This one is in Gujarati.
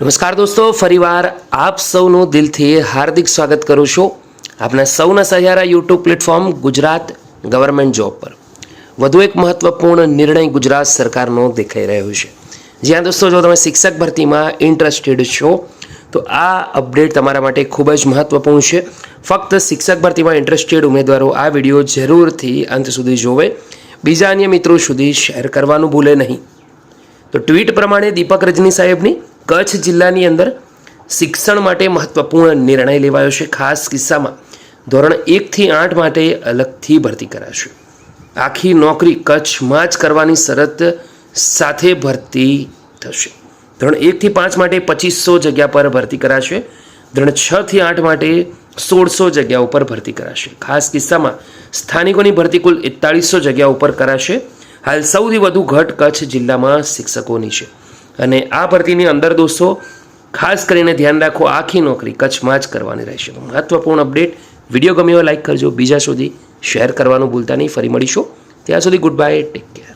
નમસ્કાર દોસ્તો, ફરીવાર આપ સૌનું દિલથી હાર્દિક સ્વાગત કરું છું આપના સૌના સહારા YouTube platform Gujarat government job પર. વધુ એક મહત્વપૂર્ણ નિર્ણય ગુજરાત સરકારનો દેખાઈ રહ્યો છે. જ્યાં દોસ્તો, જો તમે શિક્ષક ભરતીમાં ઇન્ટરેસ્ટેડ છો, તો આ અપડેટ તમારા માટે ખૂબ જ મહત્વપૂર્ણ છે. ફક્ત શિક્ષક ભરતીમાં ઇન્ટરેસ્ટેડ ઉમેદવારો આ વીડિયો જરૂરથી અંત સુધી જોવે. બીજા અન્ય મિત્રો સુધી શેર કરવાનું ભૂલે નહીં. તો ટ્વીટ પ્રમાણે દીપક રજની સાહેબની કચ્છ જિલ્લાની અંદર શિક્ષણ માટે મહત્વપૂર્ણ નિર્ણય લેવાયો છે. ખાસ કિસ્સામાં ધોરણ એકથી આઠ માટે અલગથી ભરતી કરાશે. આખી નોકરી કચ્છમાં જ કરવાની શરત સાથે ભરતી થશે. ધોરણ એકથી પાંચ માટે પચીસો જગ્યા પર ભરતી કરાશે. ધોરણ છથી આઠ માટે સોળસો જગ્યા ઉપર ભરતી કરાશે. ખાસ કિસ્સામાં સ્થાનિકોની ભરતી કુલ એકતાળીસો જગ્યા ઉપર કરાશે. હાલ સૌથી વધુ ઘટ કચ્છ જિલ્લામાં શિક્ષકોની છે. અને આ ભરતીની અંદર દોસ્તો, ખાસ કરીને ધ્યાન રાખો, આખી નોકરી કચ્છમાં જ કરવાની રહેશે. મહત્વપૂર્ણ અપડેટ, વીડિયો ગમ્યો લાઈક કરજો. બીજા સુધી શેર કરવાનું ભૂલતા નહીં. ફરી મળીશું. ત્યાં સુધી ગુડ બાય ટેક કેર